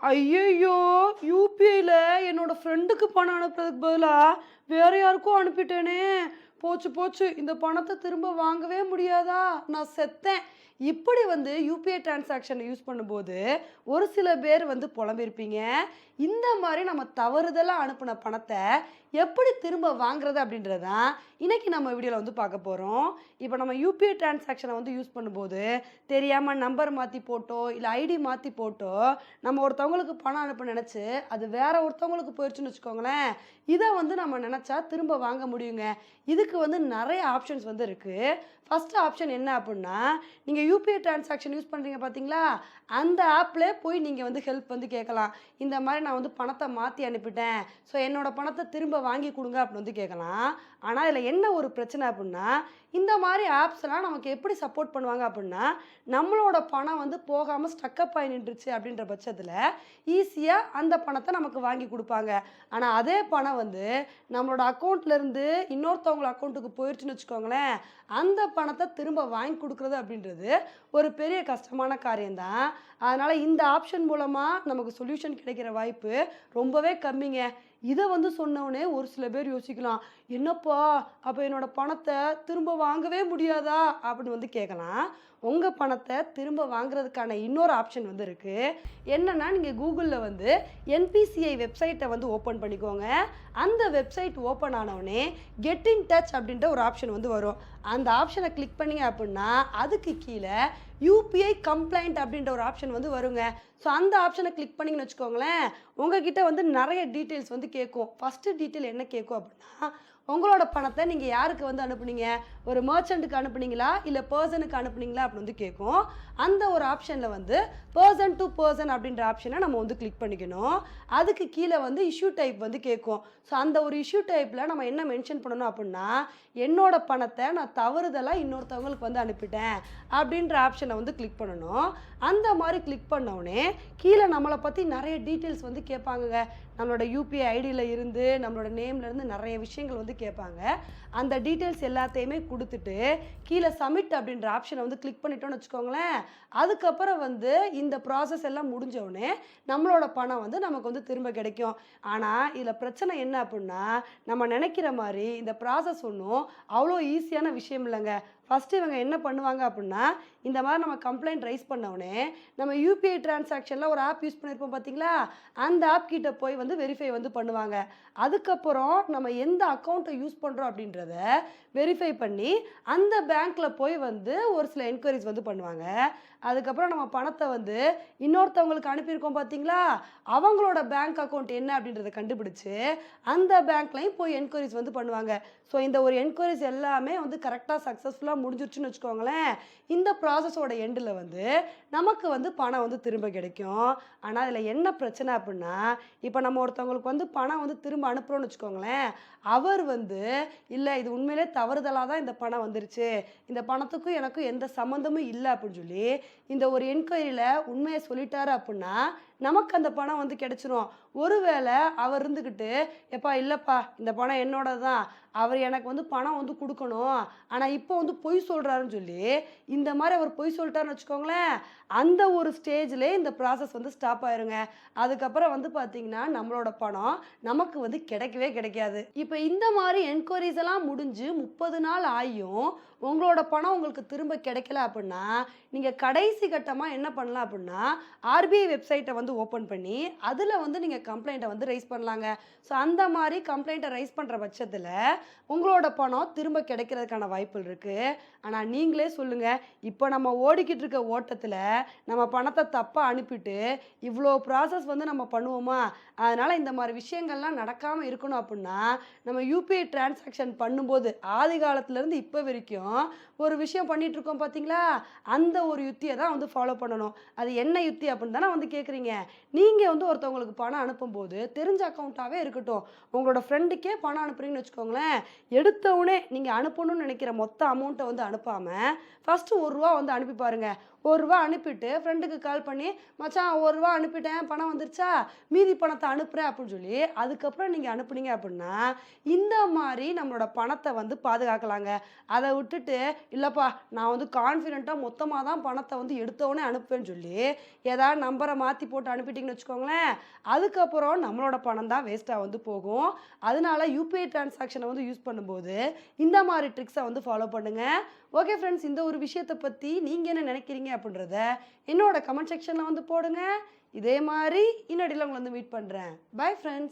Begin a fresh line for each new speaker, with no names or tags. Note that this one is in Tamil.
ஐயையோ யூபிஐயில் என்னோட ஃப்ரெண்டுக்கு பணம் அனுப்புறதுக்கு பதிலாக வேற யாருக்கும் அனுப்பிட்டேனே. போச்சு போச்சு. இந்த பணத்தை திரும்ப வாங்கவே முடியாதா? நான் செத்தேன். இப்படி வந்து யூபிஐ டிரான்சாக்ஷனை யூஸ் பண்ணும்போது ஒரு சில பேர் வந்து புலம்பிருப்பீங்க. இந்த மாதிரி நம்ம தவறுதலாக அனுப்பின பணத்தை எப்படி திரும்ப வாங்குறது அப்படின்றது தான் இன்றைக்கி நம்ம வீடியோவில் வந்து பார்க்க போகிறோம் இப்போ நம்ம யூபிஐ டிரான்சாக்ஷனை வந்து யூஸ் பண்ணும்போது தெரியாமல் நம்பர் மாற்றி போட்டோ இல்லை ஐடி மாற்றி போட்டோ நம்ம ஒருத்தவங்களுக்கு பணம் அனுப்ப நினச்சி அது வேற ஒருத்தவங்களுக்கு போயிடுச்சுன்னு வச்சுக்கோங்களேன் இதை வந்து நம்ம நினச்சா திரும்ப வாங்க முடியுங்க. இதுக்கு வந்து நிறைய ஆப்ஷன்ஸ் வந்து இருக்குது ஃபஸ்ட் ஆப்ஷன் என்ன அப்படின்னா நீங்கள் யூபிஐ டிரான்சாக்ஷன் யூஸ் பண்ணுறீங்க பார்த்தீங்களா அந்த ஆப்பில் போய் நீங்கள் வந்து ஹெல்ப் வந்து கேட்கலாம். இந்த மாதிரி நான் வந்து பணத்தை மாற்றி அனுப்பிட்டேன். ஸோ என்னோடய பணத்தை திரும்ப வாங்கி கொடுங்க அப்படின்னு வந்து கேட்கலாம். ஆனால் இதில் என்ன ஒரு பிரச்சனை அப்படின்னா இந்த மாதிரி ஆப்ஸ்லாம் நமக்கு எப்படி சப்போர்ட் பண்ணுவாங்க அப்படின்னா நம்மளோட பணம் வந்து போகாமல் ஸ்டக்கப் ஆகி நின்றுச்சு அப்படின்ற பட்சத்தில் ஈஸியாக அந்த பணத்தை நமக்கு வாங்கி கொடுப்பாங்க. ஆனால் அதே பணம் வந்து நம்மளோட அக்கௌண்ட்லேருந்து இன்னொருத்தவங்கள அக்கௌண்ட்டுக்கு போயிடுச்சுன்னு வச்சுக்கோங்களேன் அந்த பணத்தை திரும்ப வாங்கி கொடுக்குறது அப்படின்றது ஒரு பெரிய கஷ்டமான காரியம்தான். அதனால் இந்த ஆப்ஷன் மூலமாக நமக்கு சொல்யூஷன் கிடைக்கிற வாய்ப்பு ரொம்பவே கம்மிங்க. இதை வந்து சொன்னவொடனே ஒரு சில பேர் யோசிக்கலாம் என்னப்பா அப்போ என்னோட பணத்தை திரும்ப வாங்கவே முடியாதா? அப்படின்னு வந்து கேட்கலாம் உங்கள் பணத்தை திரும்ப வாங்குறதுக்கான இன்னொரு ஆப்ஷன் வந்து இருக்குது என்னென்னா நீங்கள் கூகுளில் வந்து என்பிசிஐ வெப்சைட்டை வந்து ஓப்பன் பண்ணிக்கோங்க. அந்த வெப்சைட் ஓப்பன் ஆனவுடனே கெட் இன் டச் அப்படின்ற ஒரு ஆப்ஷன் வந்து வரும். அந்த ஆப்ஷனை கிளிக் பண்ணீங்க அப்படின்னா அதுக்கு கீழே யூபிஐ கம்ப்ளைண்ட் அப்படின்ற ஒரு ஆப்ஷன் வந்து வருங்க. ஸோ அந்த ஆப்ஷனை கிளிக் பண்ணிங்கன்னு வச்சுக்கோங்களேன் உங்ககிட்ட வந்து நிறைய டீட்டெயில்ஸ் வந்து கேட்கும். ஃபஸ்ட்டு டீட்டெயில் என்ன கேட்கும் அப்படின்னா உங்களோட பணத்தை நீங்கள் யாருக்கு வந்து அனுப்புனீங்க? ஒரு மர்ச்சண்ட்டுக்கு அனுப்புனீங்களா? இல்லை பர்சனுக்கு அனுப்புனீங்களா? அப்படின்னு வந்து கேட்கும். அந்த ஒரு ஆப்ஷனில் வந்து பர்சன் டு பர்சன் அப்படின்ற ஆப்ஷனை நம்ம வந்து கிளிக் பண்ணிக்கணும். அதுக்கு கீழே வந்து இஷ்யூ டைப் வந்து கேட்கும். ஸோ அந்த ஒரு இஷ்யூ டைப்பில் நம்ம என்ன மென்ஷன் பண்ணணும் அப்படின்னா என்னோட பணத்தை நான் தவறுதலாக இன்னொருத்தவங்களுக்கு வந்து அனுப்பிட்டேன் அப்படின்ற ஆப்ஷனை வந்து கிளிக் பண்ணணும். அந்த மாதிரி கிளிக் பண்ணவுடனே கீழே நம்மளை பற்றி நிறைய டீட்டெயில்ஸ் வந்து கேட்பாங்கங்க. நம்மளோட யூபிஐ ஐடியில் இருந்து நம்மளோட நேம்லேருந்து நிறைய விஷயங்கள் வந்து கேட்பாங்க. அந்த டீட்டெயில்ஸ் எல்லாத்தையுமே கொடுத்துட்டு கீழே சப்மிட் அப்படின்ற ஆப்ஷனை வந்து கிளிக் பண்ணிட்டோம்னு வச்சுக்கோங்களேன். அதுக்கப்புறம் வந்து இந்த ப்ராசஸ் எல்லாம் முடிஞ்சவுடனே நம்மளோட பணம் வந்து நமக்கு வந்து திரும்ப கிடைக்கும். ஆனால் இதில் பிரச்சனை என்ன அப்படின்னா நம்ம நினைக்கிற மாதிரி இந்த ப்ராசஸ் ஒன்றும் அவ்வளோ ஈஸியான விஷயம் இல்லைங்க. ஃபஸ்ட்டு இவங்க என்ன பண்ணுவாங்க அப்படின்னா இந்த மாதிரி நம்ம கம்ப்ளைண்ட் ரைஸ் பண்ணவுடனே நம்ம யூபிஐ டிரான்சாக்ஷனில் ஒரு ஆப் யூஸ் பண்ணியிருப்போம் பார்த்தீங்களா அந்த ஆப் கிட்ட போய் வந்து வெரிஃபை வந்து பண்ணுவாங்க. அதுக்கப்புறம் நம்ம எந்த அக்கௌண்ட்டை யூஸ் பண்ணுறோம் அப்படின்றத வெரிஃபை பண்ணி அந்த பேங்க்கில் போய் வந்து ஒரு சில என்கொயரிஸ் வந்து பண்ணுவாங்க. அதுக்கப்புறம் நம்ம பணத்தை வந்து இன்னொருத்தவங்களுக்கு அனுப்பியிருக்கோம் பார்த்தீங்களா அவங்களோட பேங்க் அக்கௌண்ட் என்ன அப்படின்றத கண்டுபிடிச்சு அந்த பேங்க்லையும் போய் என்கொயரிஸ் வந்து பண்ணுவாங்க. ஸோ இந்த ஒரு என்கொயரிஸ் எல்லாமே வந்து கரெக்டாக சக்ஸஸ்ஃபுல்லாக முடிஞ்சிருச்சுன்னு வச்சுக்கோங்களேன். இந்த ப்ராசஸோட எண்டில் வந்து நமக்கு வந்து பணம் வந்து திரும்ப கிடைக்கும். ஆனால் அதில் என்ன பிரச்சனை அப்படின்னா இப்போ நம்ம ஒருத்தவங்களுக்கு வந்து பணம் வந்து திரும்ப அனுப்புகிறோம்னு வச்சுக்கோங்களேன். அவர் வந்து இல்லை இது உண்மையிலே தவறுதலாக தான் இந்த பணம் வந்துருச்சு. இந்த பணத்துக்கும் எனக்கும் எந்த சம்மந்தமும் இல்லை அப்படின்னு சொல்லி இந்த ஒரு என்கொயரியில் உண்மையை சொல்லிட்டாரு அப்படின்னா நமக்கு அந்த பணம் வந்து கிடைச்சிரும். ஒருவேளை அவர் இருந்துக்கிட்டு எப்பா இல்லைப்பா இந்த பணம் என்னோட தான் அவர் எனக்கு வந்து பணம் வந்து கொடுக்கணும். ஆனால் இப்போ வந்து பொய் சொல்கிறாருன்னு சொல்லி இந்த மாதிரி அவர் பொய் சொல்லிட்டாருன்னு வச்சுக்கோங்களேன் அந்த ஒரு ஸ்டேஜில் இந்த ப்ராசஸ் வந்து ஸ்டாப் ஆயிருங்க. அதுக்கப்புறம் வந்து பார்த்தீங்கன்னா நம்மளோட பணம் நமக்கு வந்து கிடைக்கவே கிடைக்காது. இப்போ இந்த மாதிரி என்கொயரிஸ் எல்லாம் முடிஞ்சு முப்பது நாள் ஆகியும் உங்களோட பணம் உங்களுக்கு திரும்ப கிடைக்கல அப்படின்னா நீங்கள் கடை கடைசி கட்டமாக என்ன பண்ணலாம் அப்படின்னா ஆர்பிஐ வெப்சைட்டை வந்து ஓப்பன் பண்ணி அதில் வந்து நீங்கள் கம்ப்ளைண்ட்டை வந்து ரைஸ் பண்ணலாங்க. ஸோ அந்த மாதிரி கம்ப்ளைண்ட்டை ரைஸ் பண்ணுற பட்சத்தில் உங்களோட பணம் திரும்ப கிடைக்கிறதுக்கான வாய்ப்புகள் இருக்குது ஆனால் நீங்களே சொல்லுங்கள் இப்போ நம்ம ஓடிக்கிட்டு இருக்க ஓட்டத்தில் நம்ம பணத்தை தப்பாக அனுப்பிட்டு இவ்வளோ ப்ராசஸ் வந்து நம்ம பண்ணுவோமா? அதனால் இந்த மாதிரி விஷயங்கள்லாம் நடக்காமல் இருக்கணும் அப்படின்னா நம்ம யூபிஐ டிரான்சாக்ஷன் பண்ணும்போது ஆதி காலத்துலேருந்து இப்போ வரைக்கும் ஒரு விஷயம் பண்ணிகிட்ருக்கோம் இருக்கோம் பார்த்தீங்களா அந்த ஒரு யுக்தியை தான் வந்து ஃபாலோ பண்ணணும். அது என்ன யுத்தி அப்படின்னு தானே வந்து கேட்குறீங்க நீங்கள் வந்து ஒருத்தவங்களுக்கு பணம் அனுப்பும்போது தெரிஞ்ச அக்கௌண்ட்டாகவே இருக்கட்டும். உங்களோட ஃப்ரெண்டுக்கே பணம் அனுப்புறீங்கன்னு வச்சுக்கோங்களேன் எடுத்தவுடனே நீங்கள் அனுப்பணும்னு நினைக்கிற மொத்த அமௌண்ட்டை வந்து அனுப்பாமல் ஃபஸ்ட்டு ஒரு ரூபா வந்து அனுப்பி பாருங்க. ஒரு ரூபா அனுப்பிட்டு ஃப்ரெண்டுக்கு கால் பண்ணி மச்சான் ஒரு ரூபா அனுப்பிட்டேன் பணம் வந்துருச்சா? மீதி பணத்தை அனுப்புகிறேன் அப்படின்னு சொல்லி அதுக்கப்புறம் நீங்கள் அனுப்புனீங்க அப்படின்னா இந்த மாதிரி நம்மளோட பணத்தை வந்து பாதுகாக்கலாங்க. அதை விட்டுட்டு இல்லைப்பா நான் வந்து கான்ஃபிடென்ட்டாக மொத்தமாக தான் பணத்தை வந்து எடுத்தவொடனே அனுப்புவேன்னு சொல்லி ஏதாவது நம்பரை மாற்றி போட்டு அனுப்பிட்டீங்கன்னு வச்சுக்கோங்களேன் அதுக்கப்புறம் நம்மளோட பணம் தான் வேஸ்ட்டாக வந்து போகும். அதனால யூபிஐ டிரான்சாக்ஷனை வந்து யூஸ் பண்ணும்போது இந்த மாதிரி ட்ரிக்ஸை வந்து ஃபாலோ பண்ணுங்கள் ஓகே ஃப்ரெண்ட்ஸ் இந்த ஒரு விஷயத்தை பற்றி நீங்கள் என்ன நினைக்கிறீங்க அப்படின்றத என்னோட கமெண்ட் செக்ஷனில் வந்து போடுங்க. இதே மாதிரி இன்னடியில் உங்களை வந்து மீட் பண்ணுறேன் பை ஃப்ரெண்ட்ஸ்